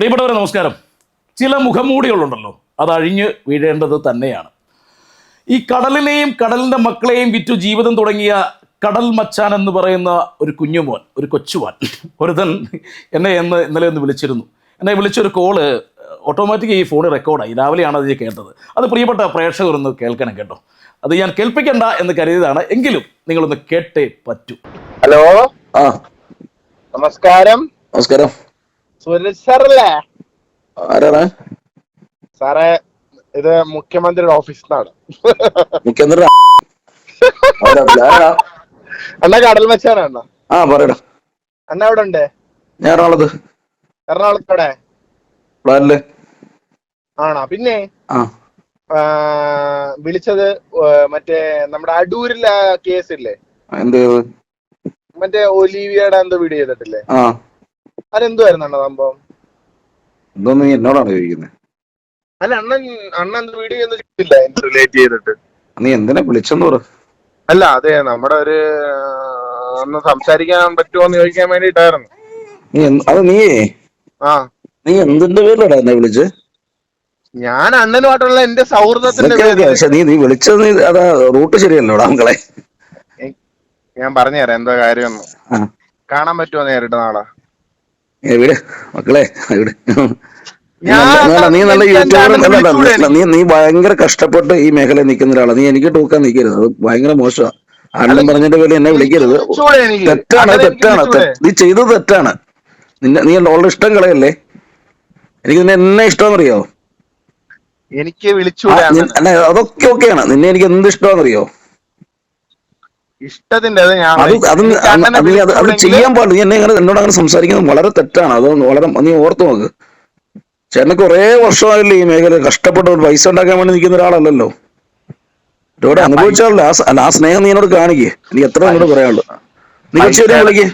പ്രിയപ്പെട്ടവരെ നമസ്കാരം. ചില മുഖംമൂടികളുണ്ടല്ലോ. അത് അഴിഞ്ഞ് വീഴേണ്ടത് തന്നെയാണ്. ഈ കടലിനെയും കടലിന്റെ മക്കളെയും വിറ്റു ജീവിതം തുടങ്ങിയ കടൽ മച്ചാൻ എന്ന് പറയുന്ന ഒരു കുഞ്ഞുമോൻ ഒരു കൊച്ചുമോൻ ഒരുതൻ എന്നെ എന്ന് ഇന്നലെ ഒന്ന് വിളിച്ചിരുന്നു. എന്നെ വിളിച്ചൊരു കോൾ ഓട്ടോമാറ്റിക് ഈ ഫോണ് റെക്കോർഡായി രാവിലെയാണ് അത് കേട്ടത്. അത് പ്രിയപ്പെട്ട പ്രേക്ഷകരൊന്ന് കേൾക്കണം കേട്ടോ. അത് ഞാൻ കേൾപ്പിക്കണ്ട എന്ന് കരുതിയതാണ്. എങ്കിലും നിങ്ങളൊന്ന് കേട്ടേ പറ്റൂ. ഹലോ ആ. നമസ്കാരം. നമസ്കാരം. സുരേഷ് സാറല്ലേ? ആരാണ്? സാറേ ഇത് മുഖ്യമന്ത്രിയുടെ ഓഫീസിൽ നിന്നാണ് മുഖ്യമന്ത്രി? അണ്ണ കടൽ മച്ചാനാണ് അണ്ണ. ആ പറയടാ. അണ്ണ എവിടെ ഉണ്ട് ഞാൻ എറണാകുളത്ത്. എറണാകുളത്തോടെ പ്ലാനിൽ. ആണോ? പിന്നെ വിളിച്ചത് മറ്റേ നമ്മുടെ അടൂരിലെ കേസ് ഇല്ലേ എന്ത് മറ്റേ ഒലീവിയയുടെ എന്തോ വീഡിയോ ചെയ്തിട്ടില്ലേ? അതെന്തുവായിരുന്നു സംഭവം? എന്തോന്ന് നീ എന്നോടാണ് ചോദിക്കുന്നത് അല്ല അണ്ണൻ അണ്ണൻ വീഡിയോ ഒന്നും ചെയ്തില്ല റിലേറ്റ് ചെയ്തിട്ട്. നീ എന്തിനാ വിളിച്ചെന്ന് പറ. അല്ല അതെ നമ്മുടെ ഒരു ഒന്ന് സംസാരിക്കാൻ പറ്റുമോന്ന് ചോദിക്കാൻ വേണ്ടിട്ടായിരുന്നു നീ അത് നീ ആ. നീ എന്തിന്റെ പേരിലടാ എന്നെ വിളിച്ച്? ഞാൻ അണ്ണനുമായിട്ടുള്ള എന്റെ സൗഹൃദത്തിന്റെ പക്ഷെ നീ നീ വിളിച്ചത് നീ അതാ റൂട്ട് ശരിയല്ലോടാ മക്കളെ ഞാൻ പറഞ്ഞുതരാം എന്താ കാര്യം കാണാൻ പറ്റുമോ നേരിട്ട് നാളെ? ഏ, വിട് മക്കളെ എവിടെ? നീ നല്ല- യൂട്യൂബർ നീ നീ ഭയങ്കര കഷ്ടപ്പെട്ട് ഈ മേഖലയിൽ നിൽക്കുന്ന ഒരാളാണ് നീ എനിക്ക് തൂക്കാൻ നിൽക്കരുത്. അത് ഭയങ്കര മോശമാണ് ആണെന്നും പറഞ്ഞതിന്റെ പേരിൽ എന്നെ വിളിക്കരുത്. തെറ്റാണ് തെറ്റാണ് നീ ചെയ്തത് തെറ്റാണ്. നിന്നെ നീ ഉള്ള ഇഷ്ടം കളയല്ലേ? എനിക്ക് നിന്നെ എന്നെ ഇഷ്ടമെന്നറിയോ എനിക്ക് അങ്ങനെ? അല്ല അതൊക്കെ ഓക്കെയാണ്. നിന്നെ എനിക്ക് എന്ത് ഇഷ്ടമെന്നറിയോ ഇഷ്ടത്തിന്റെ അത് ഞാൻ അത് അത് ചെയ്യാൻ പാടില്ല. നീ എന്നെ എന്നോട് അങ്ങനെ സംസാരിക്കുന്നത് വളരെ തെറ്റാണ്. അത് വളരെ നീ ഓർത്തു നോക്ക്. ചേട്ടന് കുറേ വർഷമായില്ലേ ഈ മേഖല കഷ്ടപ്പെട്ട ഒരു പൈസ ഉണ്ടാക്കാൻ വേണ്ടി നിൽക്കുന്ന ഒരാളല്ലല്ലോ. ഇവിടെ അനുഭവിച്ചാലോ ആ അല്ല ആ സ്നേഹം നീ എന്നോട് കാണിക്കേ. നീ എത്ര എന്നോട് പറയാനുള്ളൂ. നീ വരെ വിളിക്കേ.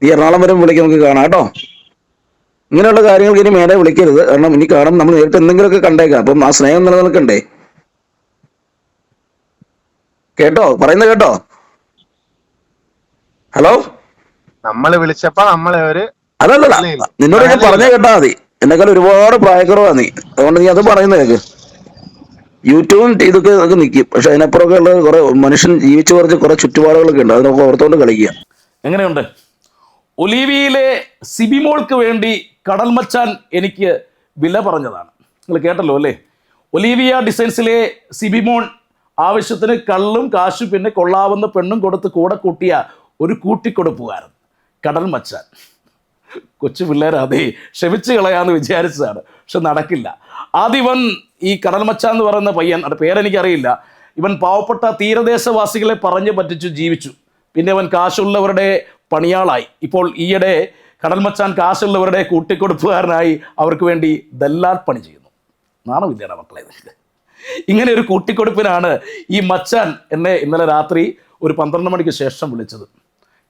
നീ എറണാകുളം വരെ വിളിക്കാൻ നമുക്ക് കാണാം കേട്ടോ. ഇങ്ങനെയുള്ള കാര്യങ്ങൾക്ക് ഇനി മേലെ വിളിക്കരുത്. കാരണം ഇനി കാണും നമ്മൾ നേരിട്ട് എന്തെങ്കിലുമൊക്കെ കണ്ടേക്കാം. അപ്പം ആ സ്നേഹം നിലനിൽക്കണ്ടേ? കേട്ടോ? പറയുന്നത് കേട്ടോ? ഹലോ? നമ്മൾ വിളിച്ചപ്പോ നമ്മളെ ഒരു അതല്ലല്ല ഇല്ല. നിന്നോട് ഞാൻ പറഞ്ഞേ കേട്ടാ മതി. എന്നെക്കാൾ ഒരുപാട് പ്രായക്കുറവാ നീ. അതുകൊണ്ട് നീ അത് പറയുന്നത് കേക്ക്. യൂട്യൂബും ഇതൊക്കെ നമുക്ക് നിൽക്കും പക്ഷെ അതിനപ്പുറമൊക്കെ ഉള്ള കുറെ മനുഷ്യൻ ജീവിച്ചു കുറച്ച് കുറെ ചുറ്റുപാടുകളൊക്കെ ഉണ്ട്. അതിനൊക്കെ ഓർത്തുകൊണ്ട് കളിക്കുക. എങ്ങനെയുണ്ട്? ഒലീവിയിലെ സിബിമോൾക്ക് വേണ്ടി കടൽ മച്ചാൻ എനിക്ക് വില പറഞ്ഞതാണ്. നിങ്ങൾ കേട്ടല്ലോ അല്ലേ? ഒലീവിയ ഡിസൈൻസിലെ സിബിമോൺ ആവശ്യത്തിന് കള്ളും കാശും പിന്നെ കൊള്ളാവുന്ന പെണ്ണും കൊടുത്ത് കൂടെ കൂട്ടിയ ഒരു കൂട്ടിക്കൊടുപ്പുകാരൻ കടൽ മച്ചാൻ. കൊച്ചു പിള്ളേർ അതെ ക്ഷമിച്ച് കളയാന്ന് വിചാരിച്ചതാണ് പക്ഷെ നടക്കില്ല. ആദ്യവൻ ഈ കടൽ മച്ചാൻ എന്ന് പറയുന്ന പയ്യൻ അത് പേരെനിക്കറിയില്ല ഇവൻ പാവപ്പെട്ട തീരദേശവാസികളെ പറഞ്ഞു പറ്റിച്ചു ജീവിച്ചു. പിന്നെ അവൻ കാശുള്ളവരുടെ പണിയാളായി. ഇപ്പോൾ ഈയിടെ കടൽ മച്ചാൻ കാശുള്ളവരുടെ കൂട്ടിക്കൊടുപ്പുകാരനായി അവർക്ക് വേണ്ടി ദല്ലാൽ പണി ചെയ്യുന്നു. നാണമില്ലടാ മക്കളെ? ഇങ്ങനെ ഒരു കൂട്ടിക്കൊടുപ്പിനാണ് ഈ മച്ചാൻ എന്നെ ഇന്നലെ രാത്രി ഒരു പന്ത്രണ്ട് മണിക്ക് ശേഷം വിളിച്ചത്.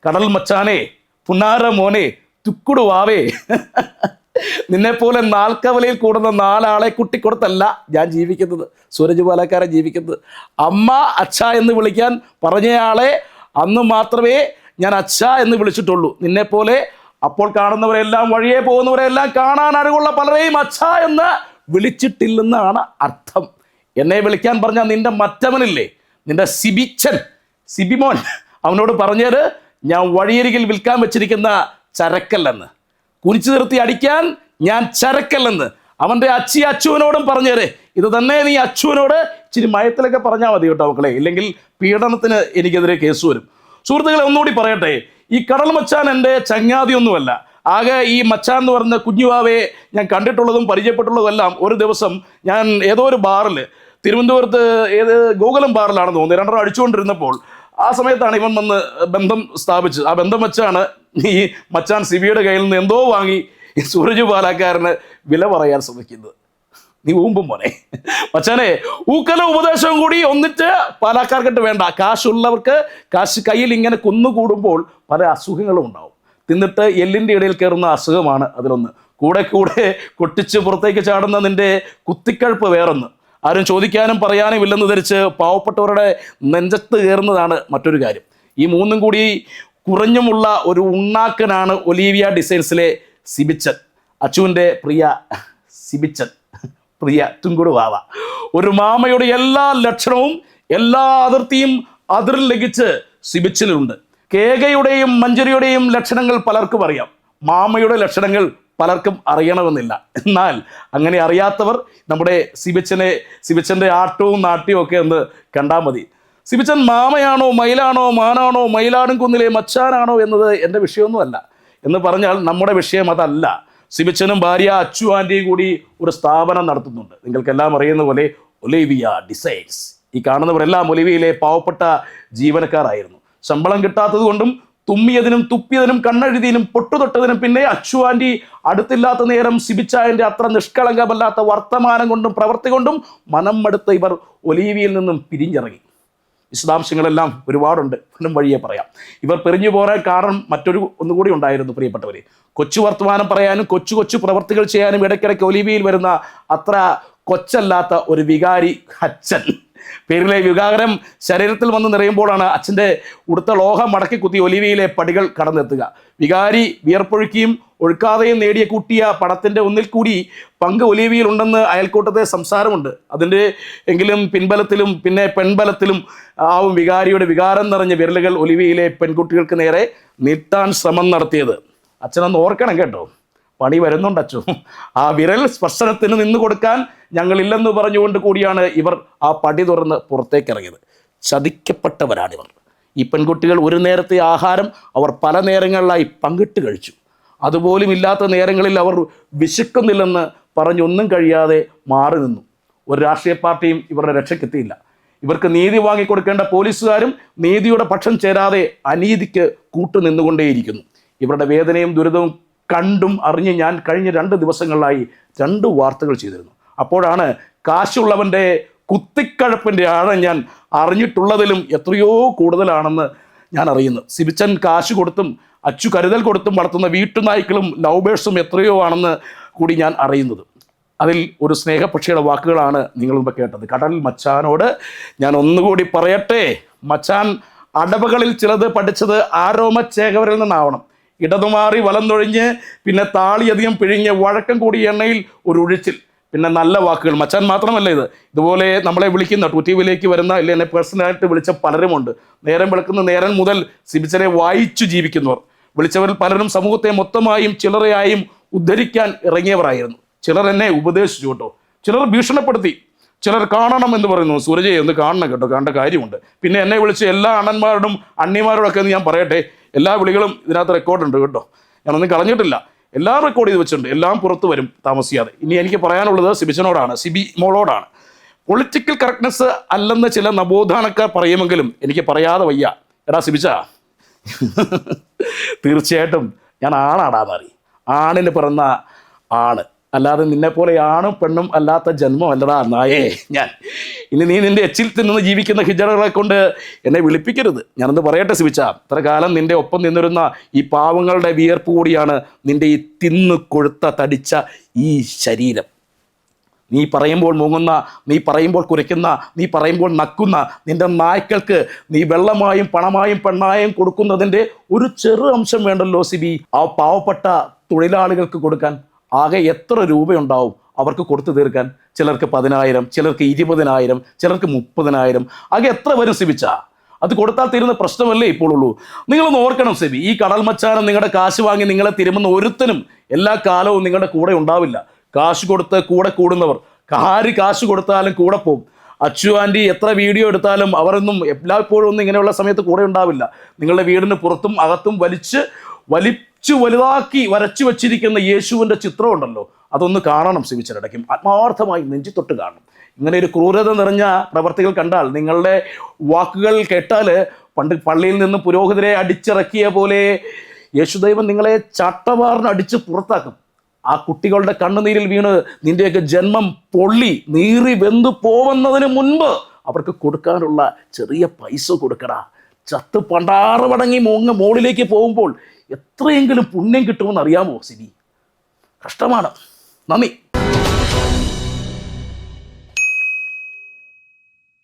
കടൽ മച്ചാനെ പുന്നാര മോനെ തുക്കുടു വാവേ. നിന്നെപ്പോലെ നാൽക്കവലയിൽ കൂടുന്ന നാലാളെ കുട്ടിക്കൊടുത്തല്ല ഞാൻ ജീവിക്കുന്നത് സൂരജ് പാലക്കാരെ ജീവിക്കുന്നത്. അമ്മ അച്ഛ എന്ന് വിളിക്കാൻ പറഞ്ഞയാളെ അന്ന് മാത്രമേ ഞാൻ അച്ഛ എന്ന് വിളിച്ചിട്ടുള്ളൂ. നിന്നെപ്പോലെ അപ്പോൾ കാണുന്നവരെല്ലാം വഴിയെ പോകുന്നവരെല്ലാം കാണാൻ അറിവുള്ള പലരെയും അച്ഛ എന്ന് വിളിച്ചിട്ടില്ലെന്നാണ് അർത്ഥം. എന്നെ വിളിക്കാൻ പറഞ്ഞ നിന്റെ മറ്റവനില്ലേ? നിന്റെ സിബിച്ചൻ സിബിമോൻ. അവനോട് പറഞ്ഞത് ഞാൻ വഴിയരികിൽ വിൽക്കാൻ വെച്ചിരിക്കുന്ന ചരക്കല്ലെന്ന്. കുനിച്ചു നിർത്തി അടിക്കാൻ ഞാൻ ചരക്കല്ലെന്ന്. അവന്റെ അച്ചി അച്ചുവിനോടും പറഞ്ഞേരെ ഇത് തന്നെ നീ അച്ചുവിനോട് ഇച്ചിരി മയത്തിലൊക്കെ പറഞ്ഞാൽ മതി കേട്ടോ മക്കളെ. ഇല്ലെങ്കിൽ പീഡനത്തിന് എനിക്കെതിരെ കേസ് വരും. സുഹൃത്തുക്കളെ ഒന്നുകൂടി പറയട്ടെ. ഈ കടൽ മച്ചാൻ എന്റെ ചങ്ങാതിയൊന്നുമല്ല. ആകെ ഈ മച്ചാൻ എന്ന് പറഞ്ഞ കുഞ്ഞുവാവയെ ഞാൻ കണ്ടിട്ടുള്ളതും പരിചയപ്പെട്ടുള്ളതെല്ലാം ഒരു ദിവസം ഞാൻ ഏതോ ഒരു ബാറിൽ തിരുവനന്തപുരത്ത് ഏത് ഗോകുലം ബാറിലാണെന്ന് തോന്നുന്നു രണ്ടെണ്ണം അടിച്ചുകൊണ്ടിരുന്നപ്പോൾ ആ സമയത്താണ് ഇവൻ വന്ന് ബന്ധം സ്ഥാപിച്ചത്. ആ ബന്ധം വെച്ചാണ് ഈ മച്ചാൻ സിബിയുടെ കയ്യിൽ നിന്ന് എന്തോ വാങ്ങി ഈ സൂരജ് പാലക്കാരന് വില പറയാൻ ശ്രമിക്കുന്നത്. നീ ഊമ്പും മോനെ. മച്ചാനെ ഊക്കല ഉപദേശവും കൂടി ഒന്നിച്ച് പാലക്കാർക്കിട്ട് വേണ്ട. കാശുള്ളവർക്ക് കാശ് കയ്യിൽ ഇങ്ങനെ കുന്നുകൂടുമ്പോൾ പല അസുഖങ്ങളും ഉണ്ടാവും. തിന്നിട്ട് എല്ലിന്റെ ഇടയിൽ കയറുന്ന അസുഖമാണ് അതിലൊന്ന്. കൂടെ കൂടെ കൊട്ടിച്ച് പുറത്തേക്ക് ചാടുന്ന നിന്റെ കുത്തിക്കഴുപ്പ് വേറൊന്ന്. ആരും ചോദിക്കാനും പറയാനും ഇല്ലെന്ന് ധരിച്ച് പാവപ്പെട്ടവരുടെ നെഞ്ചത്ത് കയറുന്നതാണ് മറ്റൊരു കാര്യം. ഈ മൂന്നും കൂടി കുറഞ്ഞുമുള്ള ഒരു ഉണ്ണാക്കനാണ് ഒലീവിയ ഡിസൈൻസിലെ സിബിച്ചൻ. അച്ചുവിന്റെ പ്രിയ സിബിച്ചൻ. പ്രിയ തുങ്കുടു വാവ. ഒരു മാമയുടെ എല്ലാ ലക്ഷണവും എല്ലാ അതിർത്തിയും അതിർ ലഭിച്ച് സിബിച്ചിലുണ്ട് കേകയുടെയും മഞ്ജുരിയുടെയും ലക്ഷണങ്ങൾ പലർക്കും അറിയാം. മാമയുടെ ലക്ഷണങ്ങൾ പലർക്കും അറിയണമെന്നില്ല. എന്നാൽ അങ്ങനെ അറിയാത്തവർ നമ്മുടെ സിബിച്ചനെ സിബിച്ചന്റെ ആട്ടവും നാട്യവും ഒക്കെ ഒന്ന് കണ്ടാൽ മതി. സിബിച്ചൻ മാമയാണോ മയിലാണോ മാനാണോ മയിലാടും കുന്നിലെ മച്ചാനാണോ എന്നത് എന്റെ വിഷയമൊന്നുമല്ല. എന്ന് പറഞ്ഞാൽ നമ്മുടെ വിഷയം അതല്ല. സിബിച്ചനും ഭാര്യ അച്ചു ആന്റിയും കൂടി ഒരു സ്ഥാപനം നടത്തുന്നുണ്ട്. നിങ്ങൾക്കെല്ലാം അറിയുന്ന പോലെ ഒലിവിയ ഡിസൈൻസ്. ഈ കാണുന്നവരെല്ലാം ഒലിവിയയിലെ പാവപ്പെട്ട ജീവനക്കാരായിരുന്നു. ശമ്പളം കിട്ടാത്തത് കൊണ്ടും തുമ്മിയതിനും തുപ്പിയതിനും കണ്ണെഴുതിയതിനും പൊട്ടുതൊട്ടതിനും പിന്നെ അച്ചു ആന്റി അടുത്തില്ലാത്ത നേരം സിബിച്ചായന്റെ അത്ര നിഷ്കളങ്കമല്ലാത്ത വർത്തമാനം കൊണ്ടും പ്രവൃത്തി കൊണ്ടും മനം മടുത്ത ഇവർ ഒലീവിയിൽ നിന്നും പിരിഞ്ഞിറങ്ങി. വിശദാംശങ്ങളെല്ലാം ഒരുപാടുണ്ട്. മനം വഴിയെ പറയാം. ഇവർ പിരിഞ്ഞു പോരാൻ കാരണം മറ്റൊരു ഒന്നുകൂടി ഉണ്ടായിരുന്നു പ്രിയപ്പെട്ടവരെ. കൊച്ചു വർത്തമാനം പറയാനും കൊച്ചു കൊച്ചു പ്രവർത്തികൾ ചെയ്യാനും ഇടയ്ക്കിടയ്ക്ക് ഒലിവിയിൽ വരുന്ന അത്ര കൊച്ചല്ലാത്ത ഒരു വികാരി അച്ഛൻ. പേരിലെ വികാരം ശരീരത്തിൽ വന്ന് നിറയുമ്പോഴാണ് അച്ഛന്റെ ഉടുത്ത ലോഹം മടക്കി കുത്തി ഒലിവിയിലെ പടികൾ കടന്നെത്തുക. വികാരി വിയർപ്പൊഴുക്കിയും ഒഴുക്കാതെയും നേടിയ കൂട്ടിയ പടത്തിന്റെ ഒന്നിൽ കൂടി പങ്ക് ഒലിവിയിൽ ഉണ്ടെന്ന് അയൽക്കൂട്ടത്തെ സംസാരമുണ്ട്. അതിന്റെ എങ്കിലും പിൻബലത്തിലും പിന്നെ പെൺബലത്തിലും ആവും വികാരിയുടെ വികാരം നിറഞ്ഞ വിരലുകൾ ഒലിവിയിലെ പെൺകുട്ടികൾക്ക് നേരെ നീട്ടാൻ ശ്രമം നടത്തിയത്. അച്ഛനൊന്ന് ഓർക്കണം കേട്ടോ. പണി വരുന്നുണ്ട് അച്ചു. ആ വിരൽ സ്പർശനത്തിന് നിന്ന് കൊടുക്കാൻ ഞങ്ങളില്ലെന്ന് പറഞ്ഞുകൊണ്ട് കൂടിയാണ് ഇവർ ആ പടി തുറന്ന് പുറത്തേക്ക് ഇറങ്ങിയത് ചതിക്കപ്പെട്ടവരാണിവർ. ഈ പെൺകുട്ടികൾ ഒരു നേരത്തെ ആഹാരം അവർ പല നേരങ്ങളിലായി പങ്കിട്ട് കഴിച്ചു. അതുപോലും ഇല്ലാത്ത നേരങ്ങളിൽ അവർ വിശക്കുന്നില്ലെന്ന് പറഞ്ഞൊന്നും കഴിയാതെ മാറി നിന്നു. ഒരു രാഷ്ട്രീയ പാർട്ടിയും ഇവരുടെ രക്ഷയ്ക്കെത്തിയില്ല. ഇവർക്ക് നീതി വാങ്ങിക്കൊടുക്കേണ്ട പോലീസുകാരും നീതിയുടെ പക്ഷം ചേരാതെ അനീതിക്ക് കൂട്ടുനിന്നുകൊണ്ടേയിരിക്കുന്നു. ഇവരുടെ വേദനയും ദുരിതവും കണ്ടും അറിഞ്ഞ് ഞാൻ കഴിഞ്ഞ രണ്ട് ദിവസങ്ങളിലായി രണ്ട് വാർത്തകൾ ചെയ്തിരുന്നു. അപ്പോഴാണ് കാശുള്ളവന്റെ കുത്തിക്കഴപ്പിന്റെ ആഴം ഞാൻ അറിഞ്ഞിട്ടുള്ളതിലും എത്രയോ കൂടുതലാണെന്ന് ഞാൻ അറിയുന്നു സിബിച്ചൻ കാശ് കൊടുത്തും അച്ചു കരുതൽ കൊടുത്തും വളർത്തുന്ന വീട്ടുനായ്ക്കളും ലവ് എത്രയോ ആണെന്ന് കൂടി ഞാൻ അറിയുന്നത്. അതിൽ ഒരു സ്നേഹപക്ഷിയുടെ വാക്കുകളാണ് നിങ്ങൾ കേട്ടത്. കടൽ മച്ചാനോട് ഞാൻ ഒന്നുകൂടി പറയട്ടെ. മച്ചാൻ അടവുകളിൽ ചിലത് പഠിച്ചത് ആരോമച്ചേകവരിൽ നിന്നാവണം. ഇടതുമാറി വലന്തൊഴിഞ്ഞ് പിന്നെ താളിയധികം പിഴിഞ്ഞ് വഴക്കം കൂടിയ എണ്ണയിൽ ഒരു ഒഴിച്ചിൽ. പിന്നെ നല്ല വാക്കുകൾ. മച്ചാൻ മാത്രമല്ല ഇത്. ഇതുപോലെ നമ്മളെ വിളിക്കുന്ന ടു ടി വിയിലേക്ക് വരുന്ന ഇല്ല എന്നെ പേഴ്സണലായിട്ട് വിളിച്ച പലരുമുണ്ട്. നേരം വിളക്കുന്ന നേരം മുതൽ സിബിച്ചനെ വായിച്ചു ജീവിക്കുന്നവർ. വിളിച്ചവരിൽ പലരും സമൂഹത്തെ മൊത്തമായും ചിലരെയായും ഉദ്ധരിക്കാൻ ഇറങ്ങിയവരായിരുന്നു. ചിലർ എന്നെ ഉപദേശിച്ചു കേട്ടോ. ചിലർ ഭീഷണപ്പെടുത്തി. ചിലർ കാണണം എന്ന് പറയുന്നു. സൂരജയെ ഒന്ന് കാണണം കേട്ടോ. കാണേണ്ട കാര്യമുണ്ട്. പിന്നെ എന്നെ വിളിച്ച് എല്ലാ അണ്ണന്മാരോടും അണ്ണിമാരോടൊക്കെ എന്ന് ഞാൻ പറയട്ടെ. എല്ലാ വിളികളും ഇതിനകത്ത് റെക്കോർഡുണ്ട് കേട്ടോ. ഞാനൊന്നും കളഞ്ഞിട്ടില്ല. എല്ലാം റെക്കോർഡ് ചെയ്ത് വെച്ചിട്ടുണ്ട്. എല്ലാം പുറത്ത് വരും താമസിയാതെ. ഇനി എനിക്ക് പറയാനുള്ളത് സിബിച്ചനോടാണ് സിബി മോളോടാണ്. പൊളിറ്റിക്കൽ കറക്റ്റ്നെസ് അല്ലെന്ന് ചില നവോത്ഥാനക്കാർ പറയുമെങ്കിലും എനിക്ക് പറയാതെ വയ്യ. എടാ സിബിച്ച. തീർച്ചയായിട്ടും ഞാൻ ആണാടാ മാറി ആണിന് പിറന്ന ആണ്. അല്ലാതെ നിന്നെപ്പോലെ ആണും പെണ്ണും അല്ലാത്ത ജന്മം അല്ലടാ നായേ. ഞാൻ ഇനി നീ നിന്റെ എച്ചിൽ നിന്ന് ജീവിക്കുന്ന ഹിജറകളെ കൊണ്ട് എന്നെ വിളിപ്പിക്കരുത്. ഞാനൊന്ന് പറയട്ടെ സിവിച്ച. ഇത്ര കാലം നിന്റെ ഒപ്പം നിന്നിരുന്ന ഈ പാവങ്ങളുടെ വിയർപ്പ് കൂടിയാണ് നിന്റെ ഈ തിന്ന് കൊഴുത്ത തടിച്ച ഈ ശരീരം. നീ പറയുമ്പോൾ മുങ്ങുന്ന നീ പറയുമ്പോൾ കുരയ്ക്കുന്ന നീ പറയുമ്പോൾ നക്കുന്ന നിന്റെ നായ്ക്കൾക്ക് നീ വെള്ളമായും പണമായും പെണ്ണായും കൊടുക്കുന്നതിന്റെ ഒരു ചെറു അംശം വേണ്ടല്ലോ സിബി. ആ പാവപ്പെട്ട തൊഴിലാളികൾക്ക് കൊടുക്കാൻ ആകെ എത്ര രൂപയുണ്ടാവും? അവർക്ക് കൊടുത്തു തീർക്കാൻ ചിലർക്ക് പതിനായിരം ചിലർക്ക് ഇരുപതിനായിരം ചിലർക്ക് മുപ്പതിനായിരം ആകെ എത്ര വരും സിബിച്ച? അത് കൊടുത്താൽ തീരുന്ന പ്രശ്നമല്ലേ ഇപ്പോൾ ഉള്ളൂ നിങ്ങളൊന്ന് ഓർക്കണം സെബി ഈ കടൽ മച്ചാനം നിങ്ങളുടെ കാശ് വാങ്ങി നിങ്ങളെ തിരുമുന്ന ഒരുത്തനും എല്ലാ കാലവും നിങ്ങളുടെ കൂടെ ഉണ്ടാവില്ല. കാശ് കൊടുത്ത് കൂടെ കൂടുന്നവർ ആര് കാശ് കൊടുത്താലും കൂടെ പോകും. അച്ചു ആന്റി എത്ര വീഡിയോ എടുത്താലും അവരൊന്നും എല്ലായ്പ്പോഴും ഒന്നും ഇങ്ങനെയുള്ള സമയത്ത് കൂടെ ഉണ്ടാവില്ല. നിങ്ങളുടെ വീടിന് പുറത്തും അകത്തും വലിച്ച് വലിച്ചു വലുതാക്കി വരച്ചു വച്ചിരിക്കുന്ന യേശുവിന്റെ ചിത്രം ഉണ്ടല്ലോ. അതൊന്ന് കാണണം സിവിച്ചിടയ്ക്കും ആത്മാർത്ഥമായി നെഞ്ചിത്തൊട്ട് കാണണം. ഇങ്ങനെ ഒരു ക്രൂരത നിറഞ്ഞ പ്രവർത്തികൾ കണ്ടാൽ നിങ്ങളുടെ വാക്കുകൾ കേട്ടാൽ പണ്ട് പള്ളിയിൽ നിന്ന് പുരോഹിതരെ അടിച്ചിറക്കിയ പോലെ യേശുദൈവം നിങ്ങളെ ചട്ടവാറിന് അടിച്ച് പുറത്താക്കും. ആ കുട്ടികളുടെ കണ്ണുനീരിൽ വീണ് നിന്റെയൊക്കെ ജന്മം പൊള്ളി നീറി വെന്തു പോവുന്നതിന് മുൻപ് അവർക്ക് കൊടുക്കാനുള്ള ചെറിയ പൈസ കൊടുക്കടാ. ചത്ത് പണ്ടാറ് മടങ്ങി മൂങ്ങ മുകളിലേക്ക് പോകുമ്പോൾ എത്രയെങ്കിലും പുണ്യം കിട്ടുമെന്ന് അറിയാമോ സിബി കഷ്ടമാണ്. Mommy.